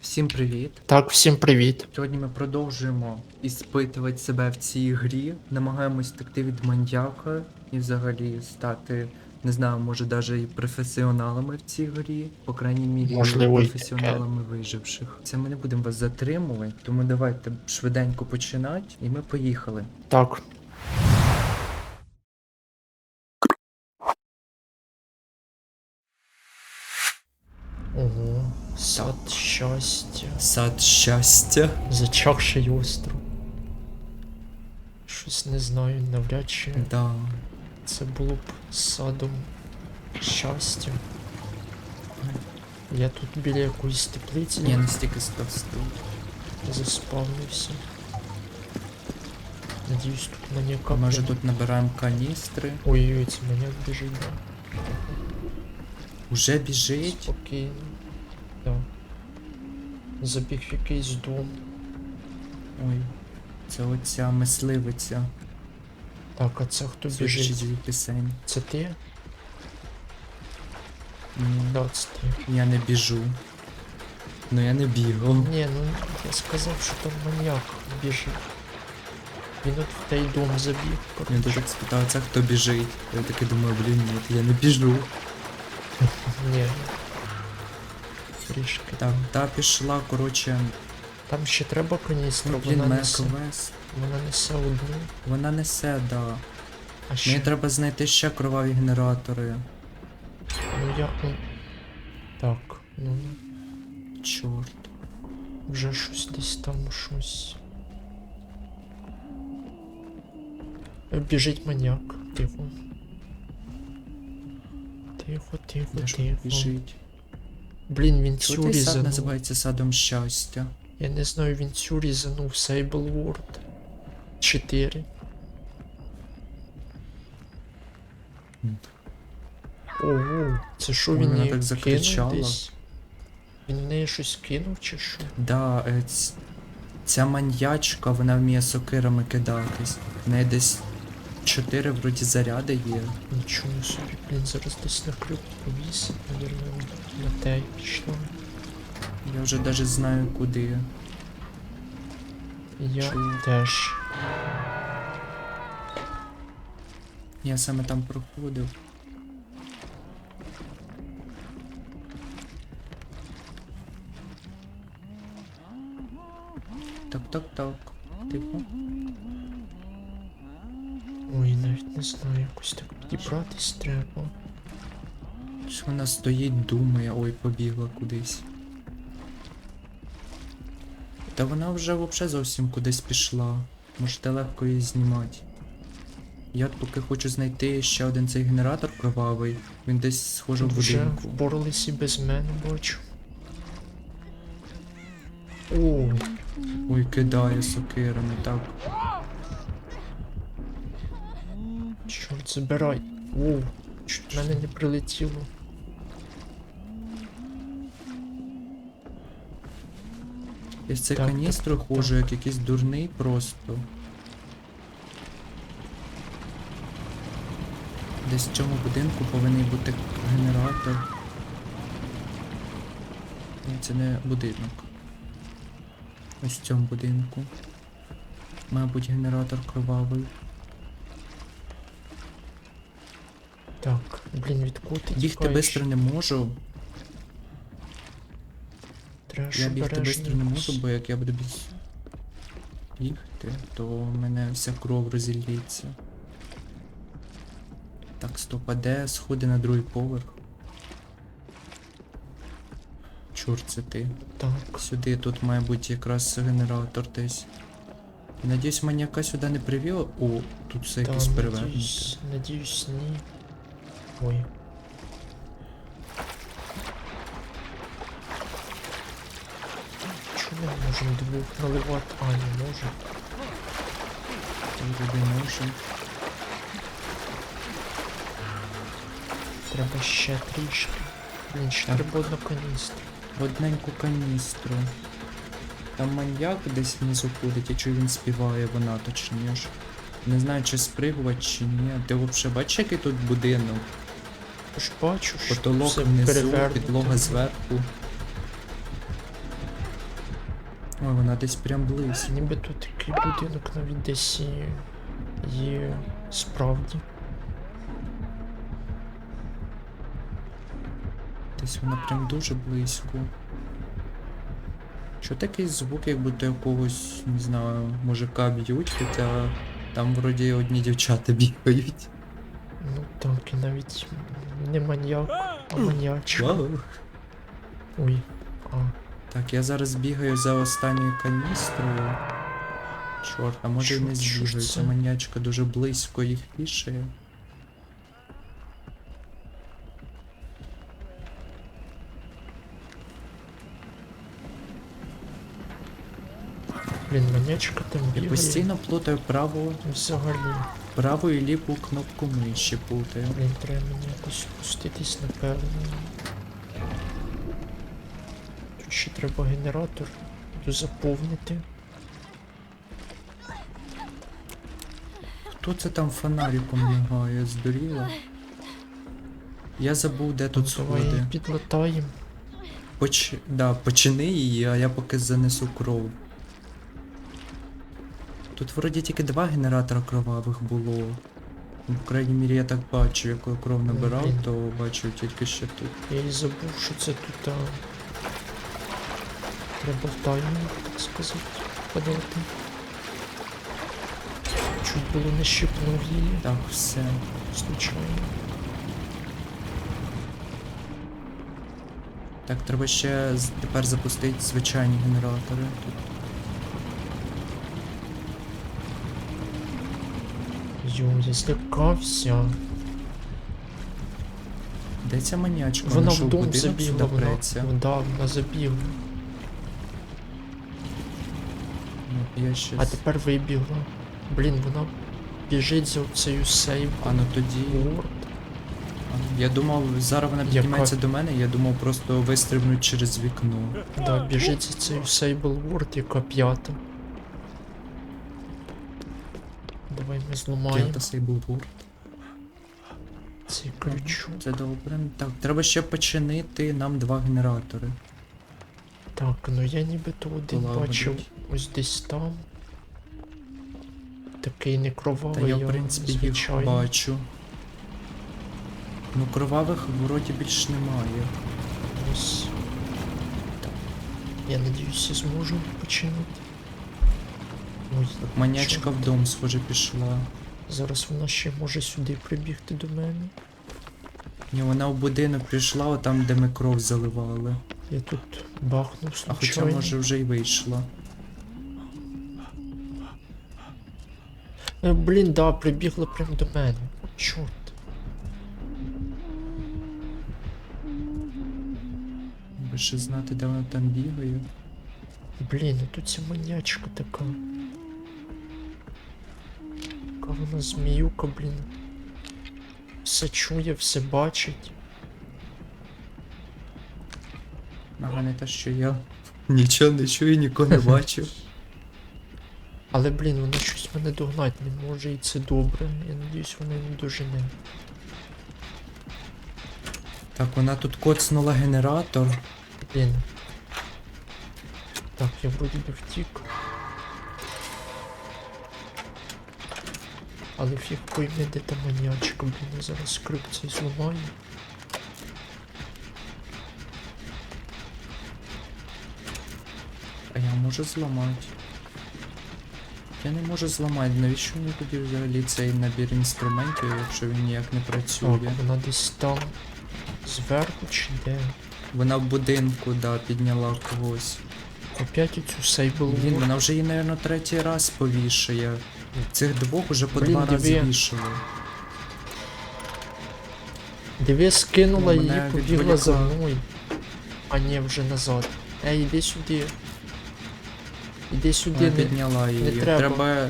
Всім привіт! Так, всім привіт. Сьогодні ми продовжуємо іспитувати себе в цій грі. Намагаємось втекти від маньяка і взагалі стати, не знаю, може навіть і професіоналами в цій грі. По крайній мірі, Можливо, і професіоналами виживших. Це ми не будемо вас затримувати, тому давайте швиденько починати, і ми поїхали. Так. Ого, сад щастя. Сад щастя. Зачахший остров. Щось не знаю, навряд чи Да. це було б садом щастя. Я тут біля якоїсь теплиці Я настільки став заспавнився. Надіюсь, тут маньяка. Може тут набираємо каністри. Ой-ой, це маньяк біжить. да. Уже біжить. Спокійно. Забіг в якийсь дом. Ой. Це оця мисливиця. Так, а це хто Слухай біжить? її пісень. Це ти? Ні. Да, це ти. Я не біжу. Ну я не бігав. Ні, ну я сказав, що там маньяк біжить. Він от в той дом забіг. Коротше. так спитав, це хто біжить. Я таки думаю, блін, ні, я не біжу. Ні. Трішки. Так, та пішла, коротше, Там ще треба каністра, ну, вона несе. квест. Вона несе одну. Вона несе, да. А Мені треба знайти ще кроваві генератори. Ну ну. Так, ну Чорт. вже щось десь там щось. Е, Біжить маньяк. Тихо. Тихо, тихо, Де тихо. біжить? Блін, він Чого цей сад різанув. називається садом щастя? Я не знаю, він цю різанув Sable World 4. Ого, це що Ой, він вона її так закричала. кинув десь? Він в неї щось кинув чи що? Да, е, ця маньячка, вона вміє сокирами кидатись. В неї десь чотири вроді заряди є. Нічого собі, блін, зараз десь на крюк повіс, навірно, на те пішла. Я вже навіть знаю куди. Я Чую. теж. Я саме там проходив. Так, так, так. Тихо. Ой, навіть не знаю, якось так підібратись треба. Вона стоїть, думає, ой, побігла кудись. Та вона вже взагалі зовсім кудись пішла. Можете легко її знімати. Я поки хочу знайти ще один цей генератор кровавий. Він десь схоже в будинку. впорались і без мене, бачу. Ой, Ой, кидає сокирами, так. чорт, забирай. Оу, чуть мене не прилетіло. Я з цією Так, так, каністрою так, як якийсь дурний просто. Десь в цьому будинку повинен бути генератор. Це не будинок. Ось в цьому будинку. Мабуть, генератор кровавий. Так, блін, від кого ти Бігти швидко не можу. Я бігти швидко не можу, бо як я буду бігти, то в мене вся кров розілється. Так, стоп, а де сходи на другий поверх? Чорт, це ти. Так, Сюди тут має бути якраз генератор десь. Надіюсь, маньяка сюди не привів. О, тут все якесь перевернуте. надіюсь, надіюсь, ні. Ой. Не можемо двох наливати? А, не можемо. Вроде може. Треба ще трішки. Блін, ще треба одну каністру. Одненьку каністру. Там маньяк десь внизу ходить, якщо він співає, вона точніше. Не знаю, чи спригувати, чи ні. Ти взагалі бачиш, який тут будинок? Я ж бачу, що Потолок внизу, підлога зверху. Ой, вона десь прям близько. Ніби тут такий будинок навіть десь є справді. Десь вона прям дуже близько. Що такий звук, як будто якогось, не знаю, мужика б'ють, хоча там вроді одні дівчата бігають. Ну так, і навіть не маньяк, а маньячка. Ой. А, Так, я зараз бігаю за останньою каністрою. Чорт, а може і не це? ця маньячка дуже близько їх вішає. блін, маньячка там Я постійно плутаю праву, Взагалі. праву і ліву кнопку миші плутаю. Блін, треба мені якось спуститись, напевно. Ще треба генератор заповнити. Хто це там фонариком мігає, здуріла? Я забув, де тут сходи. підлатаємо. Поч... Да, почини її, а я поки занесу кров. Тут вроді тільки два генератора кровавих було. В крайній мірі я так бачу, як я кров набирав, то бачу тільки ще тут. Я і забув, що це тут. А... Треба так сказати, подати. Чуть було не щипнув її, Так, все. случайно. Так, треба ще тепер запустити звичайні генератори. Тут Йо, я злякався. Де ця маньячка? Вона в дом забігла, вона, да, вона забігла. Я ще... А тепер вибігла. Блін, вона біжить за оцею сейв. А ну тоді... Ворд. Я думав, зараз вона Яка? піднімається до мене, я думав просто вистрибнуть через вікно. Да, біжить за цією Sable Ward, яка п'ята. Давай ми зламаємо П'ята Sable Ward. цей ключ. Це добре. Так, треба ще починити нам два генератори. Так, ну я нібито один Полагодить. бачив ось десь там. Такий не Та кровавий, я, а в принципі, їх бачу. Ну, кровавих вроді більш немає. Ось. Так. Я надіюсь, я зможу починити. Ой, Так, манячка в дом, схоже, пішла. зараз вона ще може сюди прибігти до мене. Ні, вона в будинок прийшла, там, де ми кров заливали. Я тут бахнув А хоча, случайно. може, вже й вийшла. Е, блін, да, прибігла прямо до мене. Чорт. Ще знати, де вона там бігає. Блін, ну тут ця манячка така. Яка вона зміюка, блін. Все чує, все бачить. Ага, не те, що я нічого не чую, нікого не бачу. Але, блін, вона щось мене догнать не може, і це добре. Я надіюсь, вона не дожене. Так, вона тут коцнула генератор. Блін. Так, я вроді би втік. Але фіг пойме, де та маньячка, блін, я зараз крик цей зламаю. А я можу зламати. Я не можу зламати. Навіщо мені тоді взагалі цей набір інструментів, якщо він ніяк не Так, працює? вона десь там зверху чи де? Вона в будинку, да, підняла когось. Опять оцю сейбл Блін, вона вже її, напевно, третій раз повішає. Цих двох уже по Блін, два рази диви. вішали. Диви, скинула Ну, її, мене побігла за відволікла. мною. А ні, вже назад. Ей, іди сюди. Іди сюди, Вона не підняла її. треба. треба,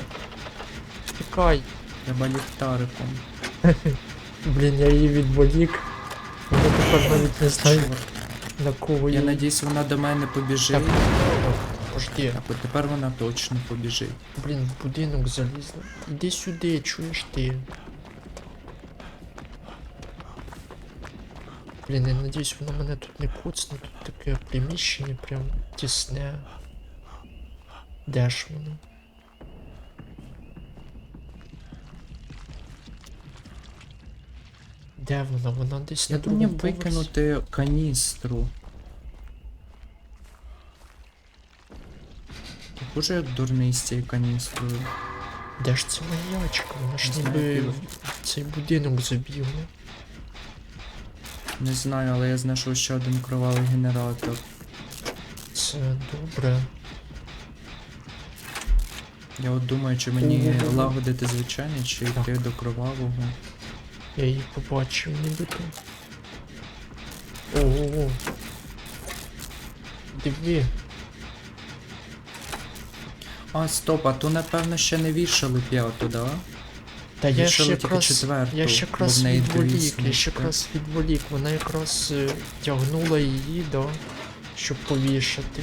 тікай. треба ліхтариком. Блін, я її відволік. Вона тепер навіть не знає Чорт. на кого Я її. надіюсь, вона до мене побіжить. Пожди. Так, от тепер вона точно побіжить. Блін, в будинок залізла. Іди сюди, чуєш ти. Блін, я надіюсь, вона мене тут не коцне, тут таке приміщення прям тісне. Де ж воно? Де вона? Вона десь на другому поверсі. викинути каністру? Я Боже, як дурний з цією каністрою. Де ж ця маньячка? Вона ж Не ніби знаю. в цей будинок забігла. Не знаю, але я знайшов ще один кровавий генератор. Це добре. Я от думаю, чи мені Ого. лагодити звичайний, чи йти до кровавого. Я її побачив нібито. Ого. Диви. А, стоп, а то напевно ще не вішали п'яту, да? Та я Вішали ж тільки якраз, четверту, я ж бо якраз в неї дві відволік, я смужки. якраз відволік, вона якраз е, тягнула її, да, щоб повішати.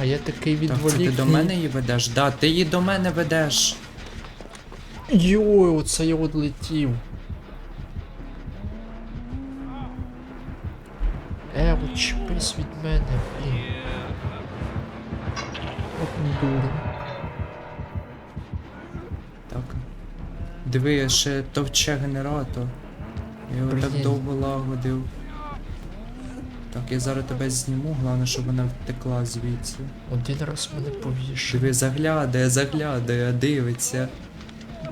А я такий Так, це відволік. ти до мене її ведеш? Да, ти її до мене ведеш. Йой, оце я одлетів. Е, відчепись від мене, блін. От дурень. Так. Диви, я ще товче генератор. Я його так Блін. довго лагодив. Так, я зараз тебе зніму, головне, щоб вона втекла звідси. Один раз мене повішав. Диви, заглядає, заглядає, дивиться.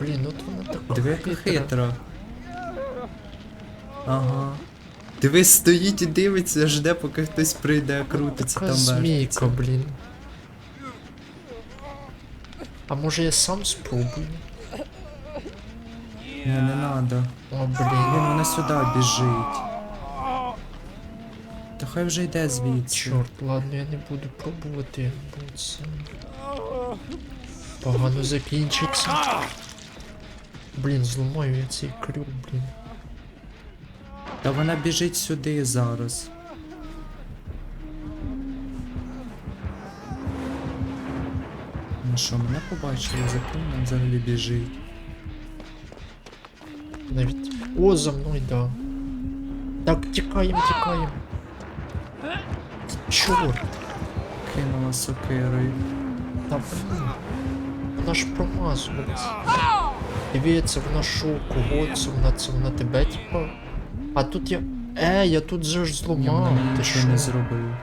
Блін, от вона така Диви, яка хитра. хитра. Ага. Диви, стоїть і дивиться, жде, поки хтось прийде, крутиться Така там змійка, вертиться. блін. А може я сам спробую? Ні, не надо. О, Блін, блін. вона сюди біжить. Та хай вже йде звідси. Чорт, ладно, я не буду пробувати, бо це погано закінчиться. Блін, зламаю я цей крюк, блін. Та вона біжить сюди зараз. Ну що, мене побачили, за ким вона взагалі біжить. Навіть. О, за мною, да. Так, тікаємо, тікаємо. Чорт, Кинула сокирою. та блін. Вона ж промазувалась. Дивіться, вона що, кого це вона це вона тебе, типа. А тут я. Е, я тут же ж зламав. Ти що? не зробив.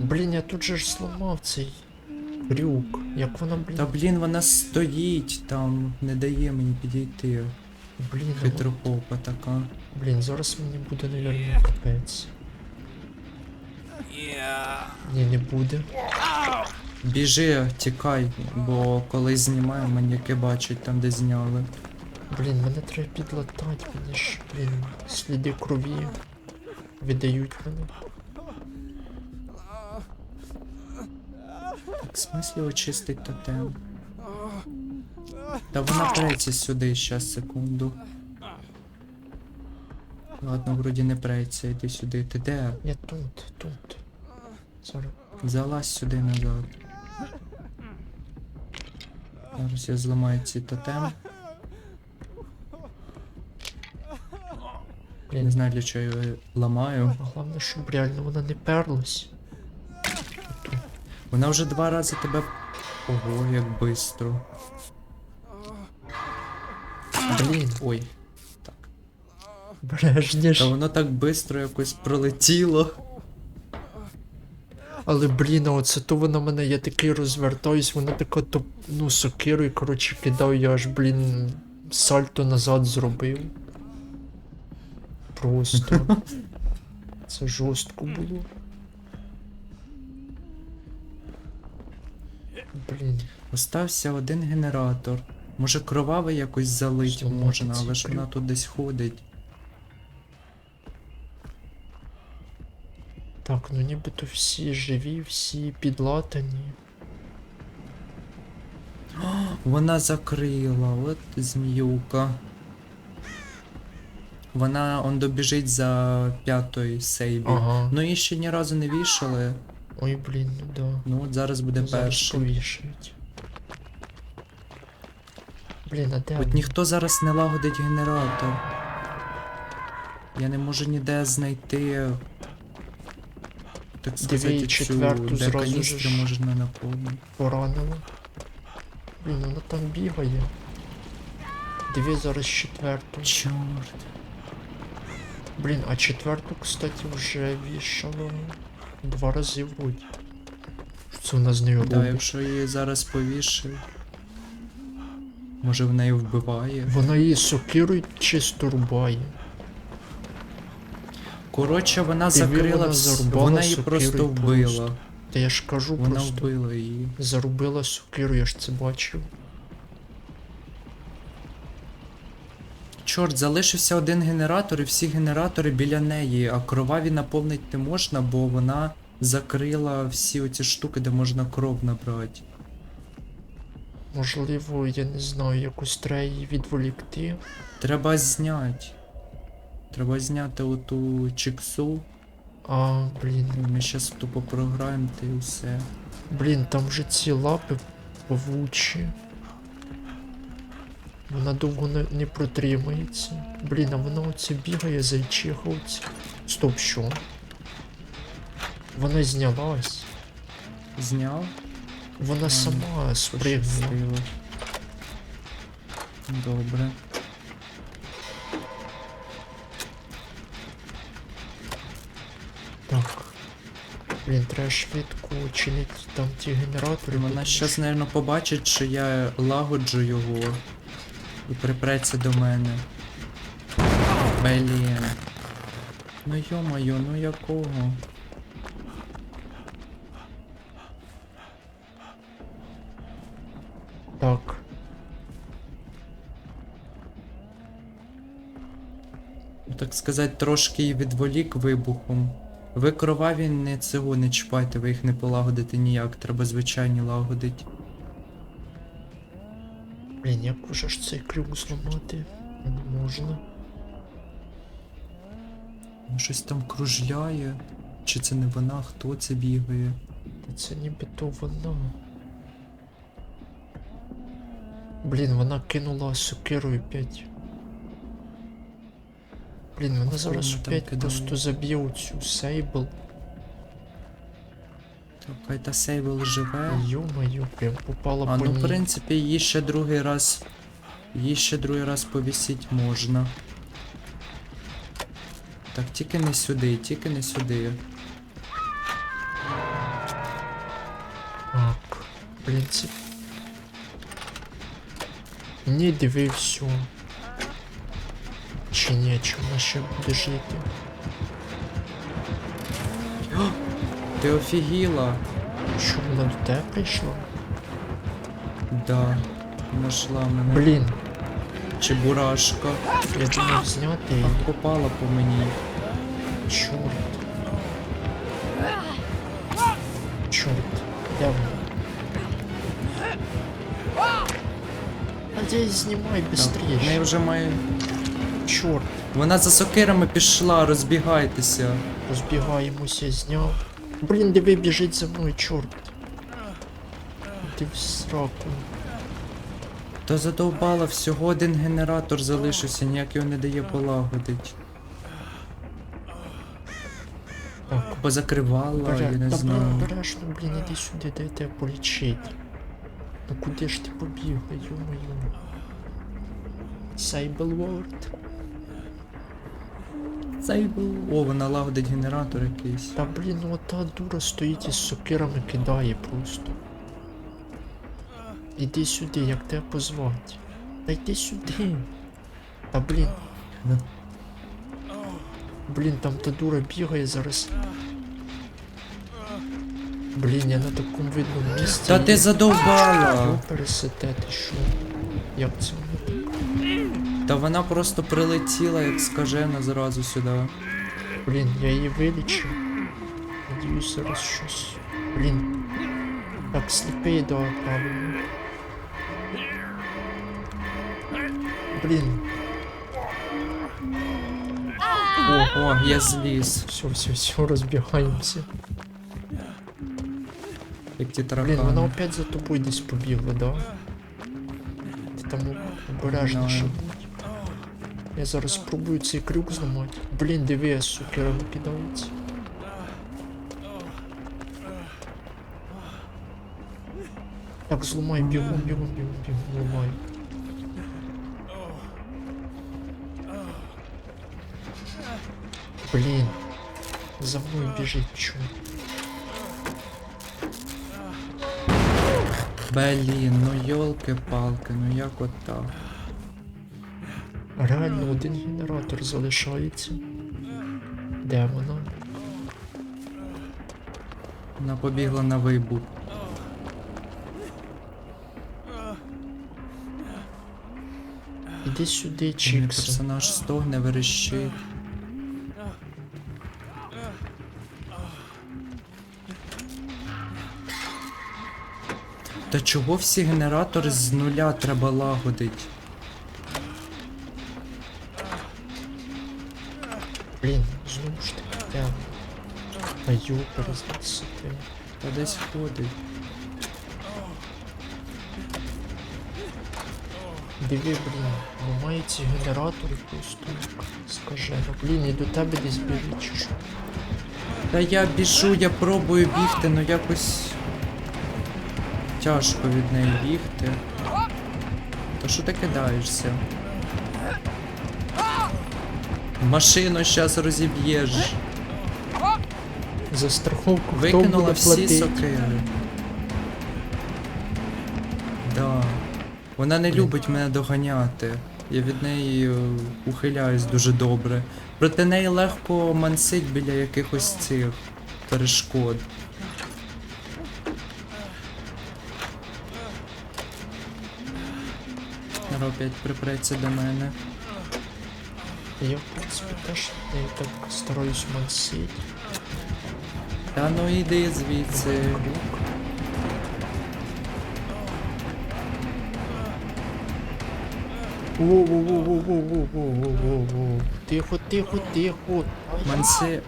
Блін, я тут же ж зламав цей крюк. Як вона, блін. Та блін, вона стоїть там, не дає мені підійти. Блін, ну, Хитропопа така. блін, зараз мені буде, навірно, капець. Ні, не буде. Біжи, тікай, бо коли знімаю, маньяки бачать там, де зняли. Блін, мене треба підлатати, мені ж, блін, сліди крові віддають мене. Так, в смислі очистить тотем? Та вона преться сюди, щас, секунду. Ладно, вроді не преться, йди сюди. Ти де? Я тут, тут. Зараз. Залазь сюди назад. Зараз я зламаю ці тотем. Не знаю для чого я його ламаю. головне, щоб реально вона не перлась. Вона вже два рази тебе. Ого, як бистро. Блін, Ой. Так. Та воно так бистро якось пролетіло. Але блін, оце то вона мене, я такий розвертаюсь, вона така то, ну, сокирою, коротше, кидаю, я аж, блін, сальто назад зробив. Просто. Це жорстко було. Блін, Остався один генератор. Може кровавий якось залить можна, але ж вона тут десь ходить. Так, ну нібито всі живі, всі підлатані. Вона закрила, от зміюка. Вона он добіжить за п'ятої сейбі. Ага. Ну її ще ні разу не вішали. Ой, блін, ну да. Ну от зараз буде Зараз перший. повішають. Блін, а де От ніхто зараз не лагодить генератор. Я не можу ніде знайти. Так сказати, четверту зразу ж. можна наповнити. Поранило. Блін, вона там бігає. Диви зараз четверту. Чорт. Блін, а четверту, кстати, вже вішало два рази. Що це з нею Да, робить? якщо її зараз повішають. Може в неї вбиває. Вона її сокирою чисто рубає. Коротше, вона закрила вона зарубала Вона її просто просто. вбила. Та я ж кажу Вона просто. вбила її. Зарубила сокиру, я ж це бачив. Чорт, залишився один генератор, і всі генератори біля неї, а кроваві наповнити не можна, бо вона закрила всі оці штуки, де можна кров набрати. Можливо, я не знаю, якось треба її відволікти. Треба зняти. Треба зняти оту чіксу. А, блін. Ми щас тупо програємо та і все. Блін, там вже ці лапи павучі. Вона довго не, не протримається. Блін, а вона оце бігає, зайчиха оце. Стоп, що? Вона знялась. Зняв? Вона сама спригнула. Добре. Блін, треба швидко чинити там ті генератори. Вона щас, що- побачить, що я лагоджу його і припреться до мене. Блін. Ну йо-моє, ну якого? Так. Ну, Так сказати, трошки відволік вибухом. Ви кроваві не цього не чіпайте, ви їх не полагодите ніяк, треба звичайні лагодить. Блін, як уже ж цей крюк зламати? Не можна. Ну, Щось там кружляє. Чи це не вона, хто це бігає? Та це ніби то вона. Блін, вона кинула сокирою опять. Блін, А зараз опять просто заб'є оцю сейбл. Хай та Сейбл живе. Йо-моє, прям попала по А ну в принципі її ще другий раз. Її ще другий раз повісіть можна. Так, тільки не сюди, тільки не сюди. Так, в принципі. Ні, диви все. Чи ні, чи вона ще буде жити? Ти офігіла? Що вона до тебе прийшла? Да. Нашла мене. Блін, Чебурашка. я думав зняти її. Попала по мені. Чорт. Чорт. Де вона? Надіюсь, знімай Так, в неї быстріше. Чорт. Вона за сокирами пішла, розбігайтеся. Розбігаємося, зняв. Блін, диви, біжить за мною, чорт. Ти в сраку. Та задовбала, всього один генератор залишився, ніяк його не дає полагодить. Так, Позакривала, я не та знаю. блін, береш, ну блін, іди сюди, дай тебе полічити. Ну куди ж ти побігла, йо-моє. Сайбелворд. Сейбл. О, вона лагодить генератор якийсь. Та блін, ну та дура стоїть із сокирами кидає просто. Іди сюди, як тебе позвати. Та йди сюди. Та блін. Блін, там та дура бігає зараз. Блін, я на такому видному місці. Та ти задовбала! Пересете, ти що? Як це? Та вона просто прилетіла, як скажена, зразу сюди. Блін, я її вилічив. Надіюсь, зараз щось. Блін. Так, сліпий, да, правильно. Блін. Ого, я зліз. Все, все, все, розбігаємося. Як ті Блін, вона опять за тобою десь побігла, да? Ти там обережніше знаю. Я зараз спробую цей крюк зламати. Блін, диви, я сукера кидається. Так, зламай, бігом, бігом, бігом, бігом, зламай. Блін. За мною біжить чу. Блін, ну йолки-палки, ну як от так. Реально один генератор залишається. Де вона? Вона побігла на вибух. Іди сюди, Мій Чікса. персонаж стогне, верещить. Та чого всі генератори з нуля треба лагодить? Блін, знову ж таки, вона? А юпер знесити. Та десь ходить. Диви, блін, ламає ці генератори. Скажи, ну блін, і до тебе десь біжить чи що? Я біжу, я пробую бігти, ну якось тяжко від неї бігти. Та що ти кидаєшся? Машину щас розіб'єш. За страховку хто Викинула буде всі платити? сокири. Да. Вона не любить мене доганяти. Я від неї е, ухиляюсь дуже добре. Проти неї легко мансить біля якихось цих перешкод. Опять припреться до мене. Я, в принципі, теж я так стараюсь мансити. Та ну йди звідси. Воу-воу-воу-воу-воу-воу-воу-воу-воу. Тихо, тихо, тихо. Манси.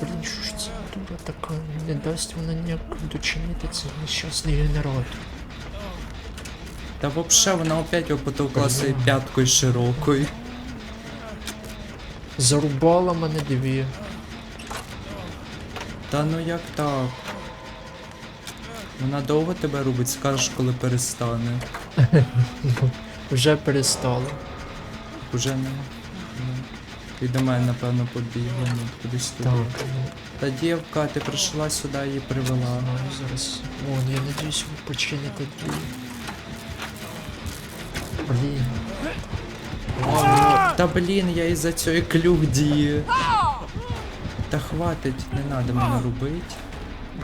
Блін, що ж це дура така? Не дасть вона ніяк дочинити цей нещасний генератор. Та вообще вона опять його потовкла своєю п'яткою широкою. Зарубала мене дві. Та ну як так? Вона довго тебе робить, скажеш, коли перестане. Вже перестала. Уже не. Ну. І до мене, напевно, побігла, ну, кудись туди. Так, ну, Та дівка, ти прийшла сюди її привела. знаю зараз. Вон, я надіюсь, ви почините дві. Блін. Та блін, я із-за цієї клюк діє. Та хватить, не треба мене робити.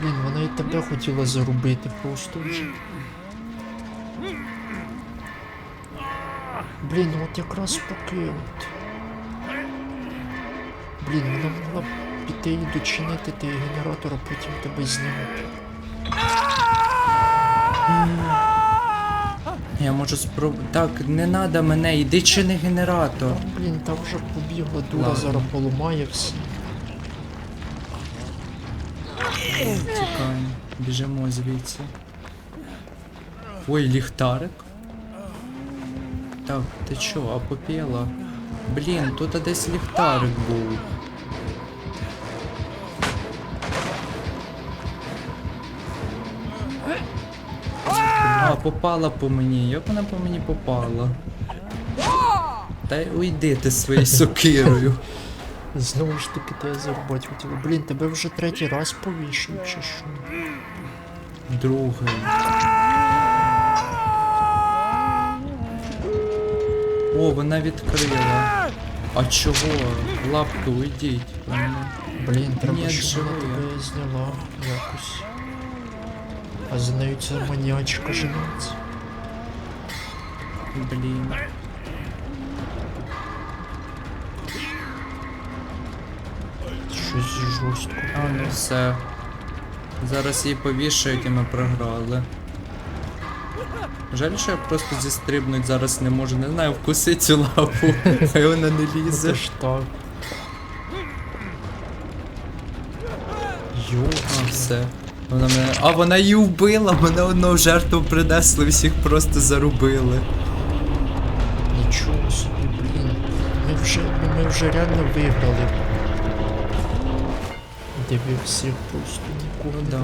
Блін, вона і тебе хотіла зарубити просто. Блін, ну от якраз поки от. Блін, вона могла піти і дочинити той генератор, а потім тебе знімати. Я можу спробувати. Так, не треба мене, іди чини генератор. Там, блін, там вже побігла дура, Ладно. зараз поламає все. Тікаємо, біжимо звідси. Ой, ліхтарик. Так, ти чо, а попіла? Блін, тут десь ліхтарик був. А, попала по мені. Як вона по мені попала? Та уйди ти своєю сокирою. Знову ж таки тебе зарубати хотіла. Блін, тебе вже третій раз повішують чи що? Другий. О, вона відкрила. А чого? Лапки уйдіть. Блін, треба, Ні, щоб вона живе. тебе зняла якось. А за нею ця маніячка женеться. Блін. Щось жорстко. А ну все. Зараз її повішають і ми програли. Жаль, що я просто зістрибнуть зараз не можу. Не знаю, вкуси цю лапу. Хай вона не Ну лізе. ж так. Йо, А, все. Вона мене. А вона її вбила, мене одного жертву принесли, всіх просто зарубили. нічого собі, блін. Ми вже, ми вже реально виграли. Диви всіх просто нікого. Ну да.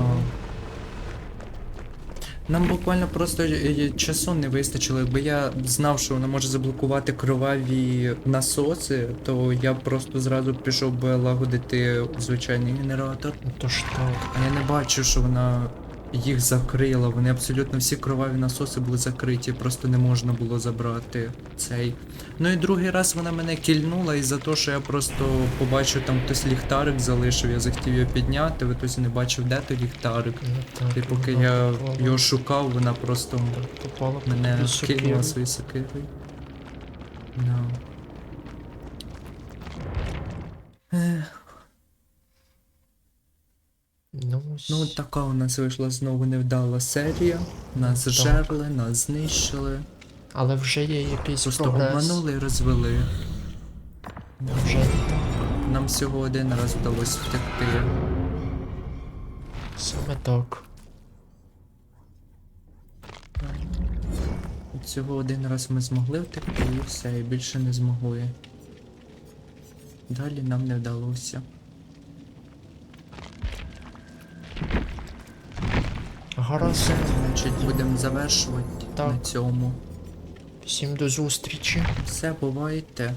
Нам буквально просто е, часу не вистачило. Якби я знав, що вона може заблокувати кроваві насоси, то я просто зразу пішов би лагодити звичайний генератор. То ж так. А я не бачу, що вона їх закрила. Вони абсолютно всі кроваві насоси були закриті, просто не можна було забрати цей. Ну і другий раз вона мене кільнула і за те, що я просто побачив там хтось ліхтарик залишив, я захотів його підняти, в ітозі не бачив, де той ліхтарик. Ну. І поки я попала. його шукав, вона просто попала мене тобі кинула свої сокири. Да. Ех, Ну. Ну, така у нас вийшла знову невдала серія. Нас Так. жерли, нас знищили. Але вже є якийсь Просто прогрес. обманули і розвели. Вже. Нам всього один раз вдалося втекти. Саме так. От Всього один раз ми змогли втекти і все, і більше не змогли. Далі нам не вдалося. Гаразд. Значить, будемо завершувати Так. на цьому. Всім до зустрічі. Все, бувайте.